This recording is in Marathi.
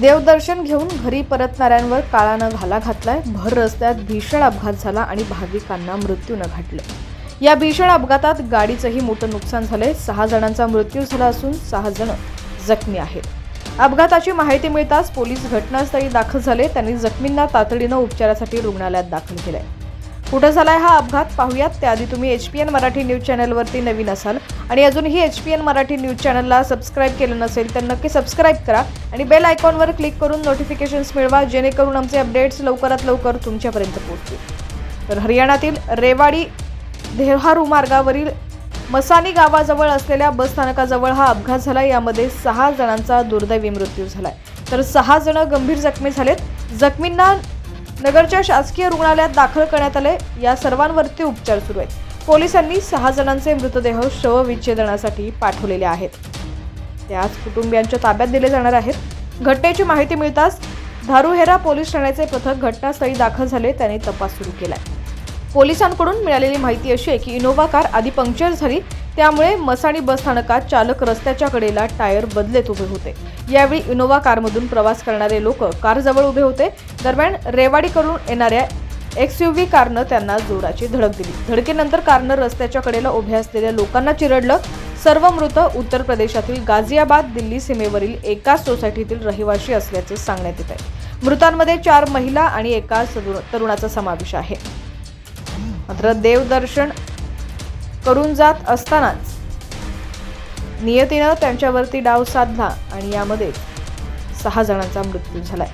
देवदर्शन घेऊन घरी परतणाऱ्यांवर काळानं घाला घातलाय भर रस्त्यात भीषण अपघात झाला आणि भाविकांना मृत्यूनं घातलं. या भीषण अपघातात गाडीचंही मोठं नुकसान झालंय. सहा जणांचा मृत्यू झाला असून सहा जण जखमी आहेत. अपघाताची माहिती मिळताच पोलीस घटनास्थळी दाखल झाले. त्यांनी जखमींना तातडीनं उपचारासाठी रुग्णालयात दाखल केलंय. कुठं झालाय हा अपघात. पाहूयात. त्याआधी तुम्ही H P N Marathi news चॅनलवरती नवीन असाल आणि अजूनही H P N Marathi news चॅनलला सबस्क्राईब केलं नसेल तर नक्की सबस्क्राईब करा आणि बेल आयकॉनवर क्लिक करून नोटिफिकेशन्स मिळवा जेणेकरून आमचे अपडेट्स लवकरात लवकर तुमच्यापर्यंत पोहोचतील. तर हरियाणातील रेवाडी देहारू मार्गावरील मसानी गावाजवळ असलेल्या बस स्थानकाजवळ हा अपघात झाला यामध्ये सहा जणांचा दुर्दैवी मृत्यू झालाय. तर सहा जण गंभीर जखमी झालेत. जखमींना नगरच्या शासकीय रुग्णालयात दाखल करण्यात आले या सर्वांवरती उपचार सुरू आहेत. पोलिसांनी सहा जणांचे मृतदेह शवविच्छेदनासाठी पाठवलेले आहेत. ते आज कुटुंबियांच्या ताब्यात दिले जाणार आहेत. घटनेची माहिती मिळताच धारुहेरा पोलीस ठाण्याचे पथक घटनास्थळी दाखल झाले त्यांनी तपास सुरू केलाय. पोलिसांकडून मिळालेली माहिती अशी आहे की इनोव्हा कार आधी पंक्चर झाली त्यामुळे मसाणी बस स्थानकात चालक रस्त्याच्या कडेला टायर बदलेत उभे होते. यावेळी इनोव्हा कारमधून प्रवास करणारे लोक कारजवळ उभे होते. दरम्यान रेवाडीकडून येणाऱ्या एक्स यू व्ही कारनं त्यांना जोराची धडक दिली. धडकेनंतर कारनं रस्त्याच्या कडेला उभ्या असलेल्या लोकांना चिरडलं. सर्व मृत उत्तर प्रदेशातील गाझियाबाद दिल्ली सीमेवरील एकाच सोसायटीतील रहिवासी असल्याचे सांगण्यात येत आहे मृतांमध्ये चार महिला आणि एका तरुणाचा समावेश आहे. मात्र देवदर्शन करून जात असतानाच. नियतीनं त्यांच्यावरती डाव साधला आणि यामध्ये सहा जणांचा मृत्यू झालाय.